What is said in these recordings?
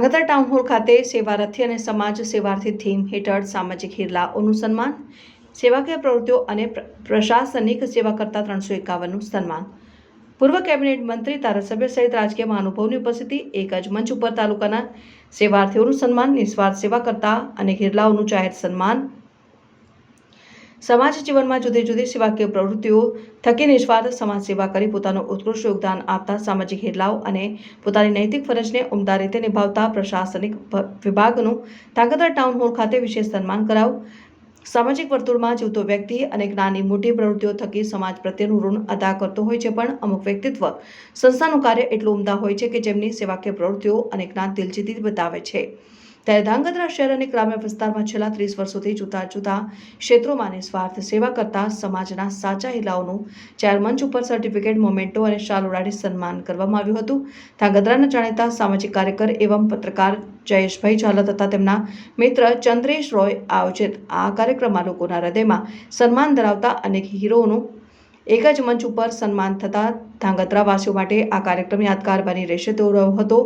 Dhrangadhra town hall ખાતે સેવારથી અને સમાજ સેવાર્થી થીમ હેઠળ સામાજિક હિરલાઓનું સન્માન, સેવાકીય પ્રવૃત્તિઓ અને પ્રશાસનિક સેવા કરતા ત્રણસો એકાવનનું સન્માન. પૂર્વ કેબિનેટ મંત્રી, ધારાસભ્ય સહિત રાજકીય મહાનુભાવની ઉપસ્થિતિ, એક જ મંચ ઉપર તાલુકાના સેવાર્થીઓનું સન્માન, નિસ્વાર્થ સેવા કરતા અને હિરલાઓનું જાહેર સન્માન સમાજ જીવનમાં જુદી જુદી સેવાકીય પ્રવૃત્તિઓ, થકી નિસ્વાર્થ સમાજ સેવા કરી પોતાનું ઉત્કૃષ્ટ યોગદાન આપતા સામાજિક હેલાવ અને પોતાની નૈતિક ફરજને ઉમદા રીતે નિભાવતા પ્રશાસનિક વિભાગનું ધાંગધ્રા ટાઉન હોલ ખાતે વિશેષ સન્માન કરાવું. સામાજિક વર્તુળમાં જીવતો વ્યક્તિ અને નાની મોટી પ્રવૃત્તિઓ થકી સમાજ પ્રત્યેનું ઋણ અદા કરતો હોય છે, પણ અમુક વ્યક્તિત્વ સંસ્થાનું કાર્ય એટલું ઉમદા હોય છે કે જેમની સેવાકીય પ્રવૃત્તિઓ અનેકના દિલજીતી બતાવે છે. ત્યારે ધાંગધ્રા શહેર અને ગ્રામ્ય વિસ્તારમાં છેલ્લા ત્રીસ વર્ષોથી જુદા જુદા ક્ષેત્રોમાં નિસ્વાર્થ સેવા કરતા સમાજના સાચા હિલાઓનું ચાર મંચ ઉપર સર્ટિફિકેટ મોમેન્ટો અને શાલ ઉડાડી સન્માન કરવામાં આવ્યું હતું. ધાંગધ્રાના જાણીતા સામાજિક કાર્યકર એવં પત્રકાર જયેશભાઈ ઝાલા તથા તેમના મિત્ર ચંદ્રેશ રોય આયોજિત આ કાર્યક્રમમાં લોકોના હૃદયમાં સન્માન ધરાવતા અનેક હીરોનું એક જ મંચ ઉપર સન્માન થતા ધાંગધ્રાવાસીઓ માટે આ કાર્યક્રમ યાદગાર બની રહેશે તેવો રહ્યો હતો.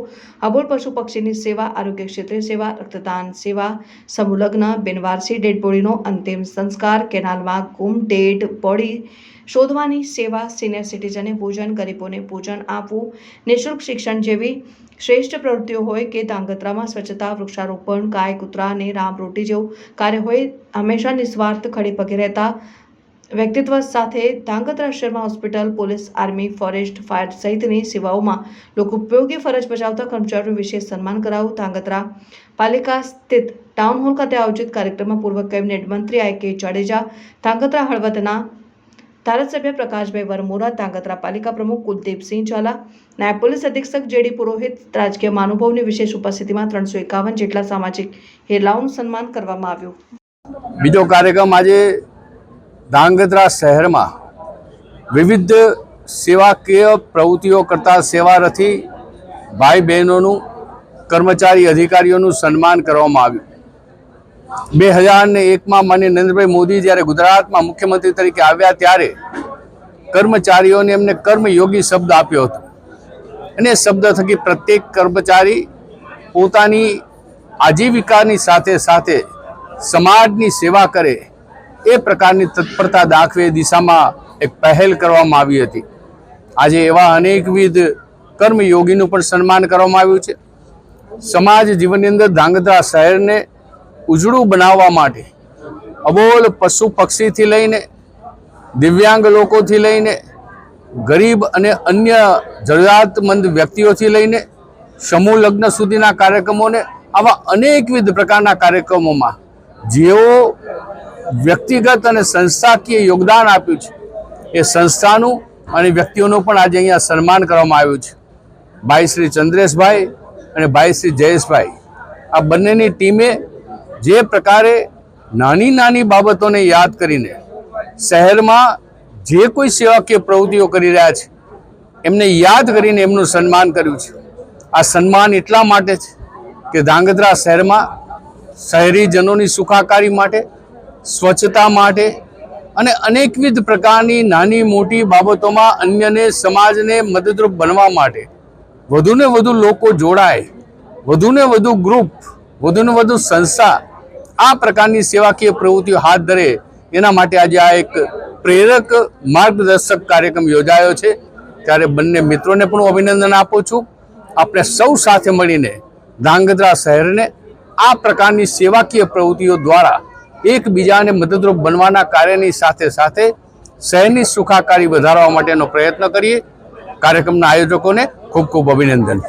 અબોલ પશુ પક્ષીની સેવા, આરોગ્ય ક્ષેત્રે સેવા, રક્તદાન સેવા સમુલગ્ન લગ્ન, બિનવારસી, ડેડ બોડીનો અંતિમ સંસ્કાર, કેનાલમાં ગુમ, ડેડ બોડી શોધવાની સેવા, સિનિયર સિટીઝને ભોજન, ગરીબોને ભોજન આપવું, નિઃશુલ્ક શિક્ષણ જેવી શ્રેષ્ઠ પ્રવૃત્તિઓ હોય કે ધાંગધ્રામાં સ્વચ્છતા, વૃક્ષારોપણ, ગાય કૂતરા અને રામ રોટી જેવું કાર્ય હોય, હંમેશા નિસ્વાર્થ ખડે પગે રહેતા વ્યક્તિત્વ સાથે ધાંગધ્રા શહેરમાં hospital, police, army, forest, fire સહિતની સેવાઓમાં લોકો ઉપયોગી ફરજ બજાવતા કર્મચારીઓનું વિશેષ સન્માન કરાવું ધાંગધ્રા પાલિકા સ્થિત ટાઉન હોલ ખાતે આયોજિત કાર્યક્રમમાં પૂર્વ કેબિનેટ મંત્રી આઈ કે જાડેજા, ધાંગધ્રા હળવદના ધારાસભ્ય પ્રકાશભાઈ વરમોરા, ધાંગધ્રા પાલિકા પ્રમુખ કુલદીપસિંહ ઝાલા, નાયબ પોલીસ અધિક્ષક જેડી પુરોહિત, રાજકીય મહાનુભાવની વિશેષ ઉપસ્થિતિમાં ત્રણસો એકાવન જેટલા સામાજિક હેરલાઓનું સન્માન કરવામાં આવ્યું. બીજો કાર્યક્રમ આજે ધાંગધ્રા શહેરમાં વિવિધ સેવાકીય પ્રવૃત્તિઓ કરતા સેવારથી ભાઈ બહેનોનું કર્મચારી અધિકારીઓનું સન્માન કરવામાં આવ્યું. બે હજાર ને એકમાં માન્ય નરેન્દ્રભાઈ મોદી જ્યારે ગુજરાતમાં મુખ્યમંત્રી તરીકે આવ્યા ત્યારે કર્મચારીઓને એમને કર્મયોગી શબ્દ આપ્યો હતો. અને શબ્દ થકી પ્રત્યેક કર્મચારી પોતાની આજીવિકાની સાથે સાથે સમાજની સેવા કરે એ પ્રકારની તત્પરતા દાખવે દિશામાં એક પહેલ કરવામાં આવી હતી. આજે એવા અનેકવિધ કર્મયોગીનું પણ સન્માન કરવામાં આવ્યું છે. સમાજ જીવનની અંદર ધ્રાંગધ્રા શહેરને ઉજળું બનાવવા માટે, અબોલ પશુ પક્ષીથી લઈને, દિવ્યાંગ લોકોથી લઈને, ગરીબ અને અન્ય જરૂરિયાતમંદ વ્યક્તિઓથી લઈને, સમૂહ લગ્ન સુધીના કાર્યક્રમોને આવા અનેકવિધ પ્રકારના કાર્યક્રમોમાં જેઓ વ્યક્તિગત અને સંસ્થાકીય યોગદાન આપ્યું છે, એ સંસ્થાનું અને વ્યક્તિઓનું પણ આજે અહીંયા સન્માન કરવામાં આવ્યું છે. ભાઈ શ્રી ચંદ્રેશભાઈ અને ભાઈ શ્રી જયેશભાઈ, આ બંનેની ટીમે જે પ્રકારે નાની નાની બાબતોને યાદ કરીને શહેરમાં જે કોઈ સેવાકીય પ્રવૃત્તિઓ કરી રહ્યા છે, એમને યાદ કરીને એમનું સન્માન કર્યું છે. આ સન્માન એટલા માટે છે કે ધ્રાંગધ્રા શહેરમાં શહેરીજનોની સુખાકારી માટે, સ્વચ્છતા માટે અને અનેકવિધ પ્રકારની નાની મોટી બાબતોમાં અન્યને સમાજને મદદરૂપ બનવા માટે. વધુને વધુ લોકો જોડાય, વધુને વધુ ગ્રુપ વધુને વધુ સંસ્થા આ પ્રકારની સેવાકીય પ્રવૃત્તિઓ હાથ ધરે. એના માટે આજે આ એક પ્રેરક માર્ગદર્શક કાર્યક્રમ યોજાયો છે. ત્યારે બંને મિત્રોને પણ અભિનંદન આપું છું. આપણે સૌ સાથે મળીને ધ્રાંગધ્રા શહેરને આ પ્રકારની સેવાકીય પ્રવૃત્તિઓ દ્વારા એકબીજાને મદદરૂપ બનવાના કાર્યની સાથે સાથે શહેરની સુખાકારી વધારવા માટેનો પ્રયત્ન કરીએ. કાર્યક્રમના આયોજકોને ખૂબ ખૂબ અભિનંદન.